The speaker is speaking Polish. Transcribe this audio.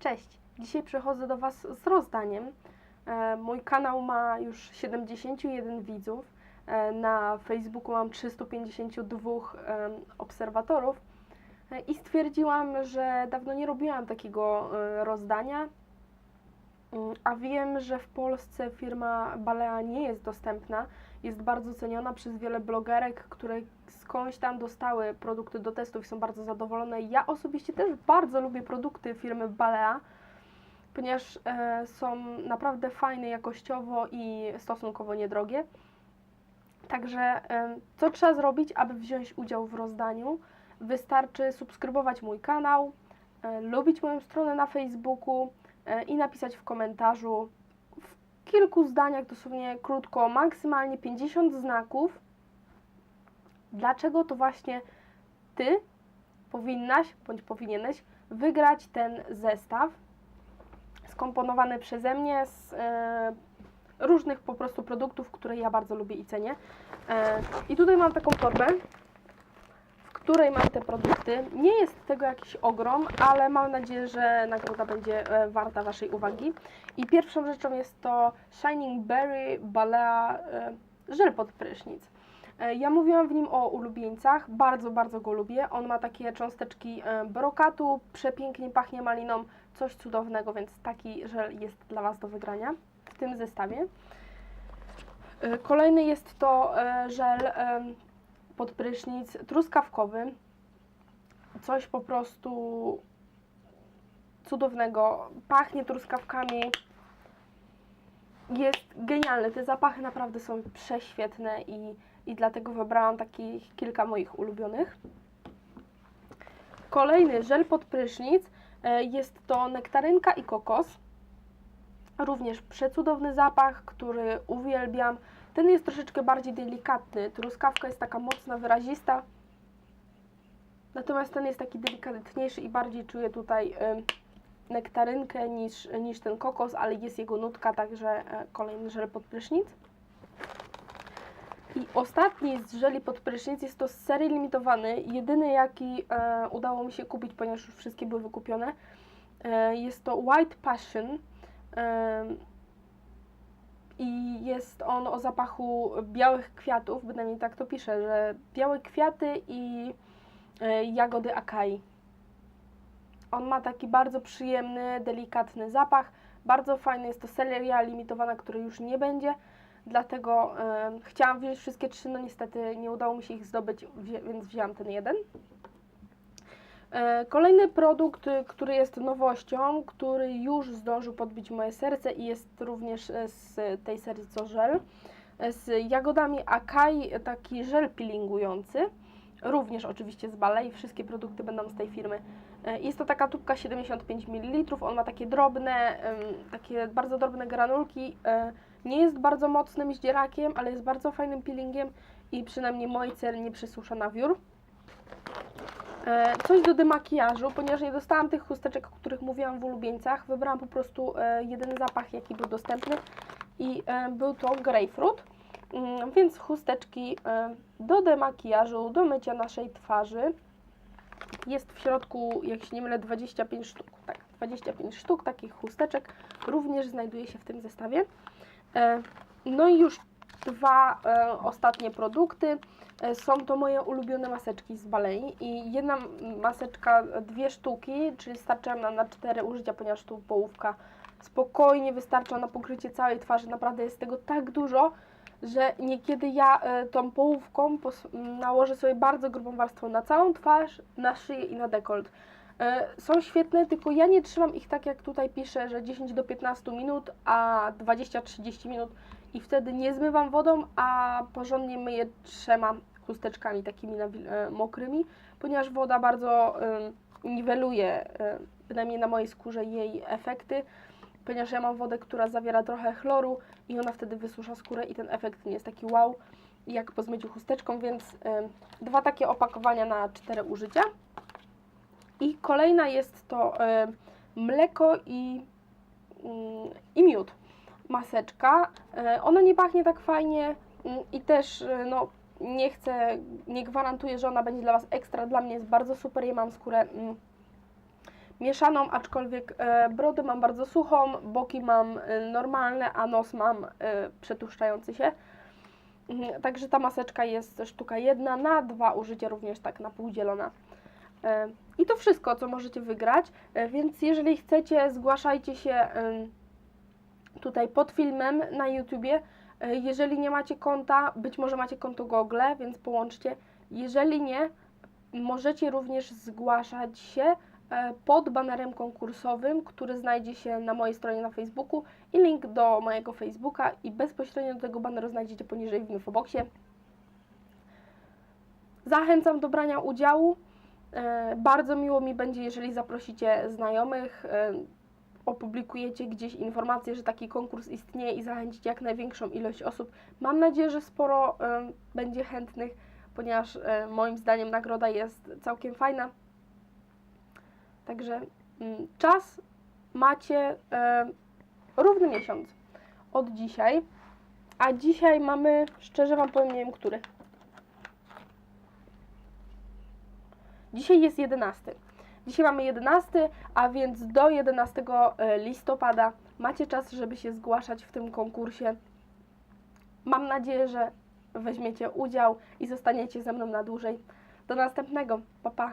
Cześć! Dzisiaj przychodzę do Was z rozdaniem. E, Mój kanał ma już 71 widzów. E, Na Facebooku mam 352 em, obserwatorów. E, I stwierdziłam, że dawno nie robiłam takiego rozdania. Mm, A wiem, że w Polsce firma Balea nie jest dostępna. Jest bardzo ceniona przez wiele blogerek, które skądś tam dostały produkty do testów i są bardzo zadowolone. Ja osobiście też bardzo lubię produkty firmy Balea, ponieważ e, są naprawdę fajne jakościowo i stosunkowo niedrogie. Także e, co trzeba zrobić, aby wziąć udział w rozdaniu? Wystarczy subskrybować mój kanał, e, lubić moją stronę na Facebooku i napisać w komentarzu w kilku zdaniach, dosłownie krótko, maksymalnie 50 znaków, dlaczego to właśnie Ty powinnaś bądź powinieneś wygrać ten zestaw skomponowany przeze mnie z e, różnych po prostu produktów, które ja bardzo lubię i cenię. E, I tutaj mam taką torbę, której mam te produkty. Nie jest tego jakiś ogrom, ale mam nadzieję, że nagroda będzie e, warta Waszej uwagi. I pierwszą rzeczą jest to Shining Berry Balea e, żel pod prysznic. E, Ja mówiłam w nim o ulubieńcach, bardzo, bardzo go lubię. On ma takie cząsteczki brokatu, przepięknie pachnie maliną, coś cudownego, więc taki żel jest dla Was do wygrania w tym zestawie. Kolejny jest to żel pod prysznic truskawkowy. Coś po prostu cudownego. Pachnie truskawkami. Jest genialny. Te zapachy naprawdę są prześwietne i, i dlatego wybrałam takich kilka moich ulubionych. Kolejny żel pod prysznic e, jest to nektarynka i kokos. Również przecudowny zapach, który uwielbiam. Ten jest troszeczkę bardziej delikatny. Truskawka jest taka mocna, wyrazista. Natomiast ten jest taki delikatniejszy i bardziej czuję tutaj nektarynkę niż, niż ten kokos, ale jest jego nutka, także e, kolejny żel pod prysznic. I ostatni z żeli pod prysznic jest to z serii limitowany, jedyny jaki e, udało mi się kupić, ponieważ już wszystkie były wykupione. E, jest to White Passion i jest on o zapachu białych kwiatów, bynajmniej tak to pisze, że białe kwiaty i e, jagody akai. On ma taki bardzo przyjemny, delikatny zapach. Bardzo fajny jest to seria limitowana, której już nie będzie. Dlatego e, chciałam wziąć wszystkie trzy, no niestety nie udało mi się ich zdobyć, więc wzięłam ten jeden. E, Kolejny produkt, y, który jest nowością, który już zdążył podbić moje serce i jest również e, z tej serii co żel, e, z jagodami Akai, taki żel peelingujący, również oczywiście z Balei, wszystkie produkty będą z tej firmy. Jest to taka tubka 75 ml, on ma takie drobne, takie bardzo drobne granulki, nie jest bardzo mocnym zdzierakiem, ale jest bardzo fajnym peelingiem i przynajmniej mój cel nie przysusza na wiór. E, Coś do demakijażu, ponieważ nie dostałam tych chusteczek, o których mówiłam w ulubieńcach. Wybrałam po prostu e, jeden zapach, jaki był dostępny i e, był to grapefruit. Mm, Więc chusteczki do demakijażu, do mycia naszej twarzy. Jest w środku, jak się nie mylę, 25 sztuk. Tak, 25 sztuk takich chusteczek również znajduje się w tym zestawie. No i już dwa e, ostatnie produkty. E, Są to moje ulubione maseczki z Balei i jedna maseczka, dwie sztuki, czyli starczają nam na cztery użycia, ponieważ tu połówka spokojnie wystarcza na pokrycie całej twarzy. Naprawdę jest tego tak dużo, że niekiedy ja e, tą połówką nałożę sobie bardzo grubą warstwą na całą twarz, na szyję i na dekolt. E, Są świetne, tylko ja nie trzymam ich tak jak tutaj pisze, że 10 do 15 minut, a 20-30 minut i wtedy nie zmywam wodą, a porządnie myję trzema chusteczkami takimi e, mokrymi, ponieważ woda bardzo niweluje, e, bynajmniej na mojej skórze, jej efekty, ponieważ ja mam wodę, która zawiera trochę chloru i ona wtedy wysusza skórę i ten efekt nie jest taki wow, jak po zmyciu chusteczką, więc dwa takie opakowania na cztery użycia. I kolejna jest to mleko i, mm, i miód. Maseczka. E, Ona nie pachnie tak fajnie mm, i też e, no, nie chcę, nie gwarantuję, że ona będzie dla Was ekstra. Dla mnie jest bardzo super. Ja mam skórę mm, mieszaną, aczkolwiek e, brodę mam bardzo suchą, boki mam e, normalne, a nos mam e, przetłuszczający się. Mhm, Także ta maseczka jest sztuka jedna na dwa użycia, również tak na pół dzielona. I to wszystko, co możecie wygrać, więc jeżeli chcecie, zgłaszajcie się tutaj pod filmem na YouTubie. E, Jeżeli nie macie konta, być może macie konto Google, więc połączcie. Jeżeli nie, możecie również zgłaszać się e, pod banerem konkursowym, który znajdzie się na mojej stronie na Facebooku i link do mojego Facebooka i bezpośrednio do tego baneru znajdziecie poniżej w infoboxie. Zachęcam do brania udziału. E, Bardzo miło mi będzie, jeżeli zaprosicie znajomych, opublikujecie gdzieś informację, że taki konkurs istnieje i zachęcicie jak największą ilość osób. Mam nadzieję, że sporo e, będzie chętnych, ponieważ e, moim zdaniem nagroda jest całkiem fajna. Także mm, czas macie e, równy miesiąc od dzisiaj. A dzisiaj mamy, szczerze Wam powiem, nie wiem który. Dzisiaj jest 11. Dzisiaj mamy 11, a więc do 11 e, listopada macie czas, żeby się zgłaszać w tym konkursie. Mam nadzieję, że weźmiecie udział i zostaniecie ze mną na dłużej. Do następnego. Pa, pa.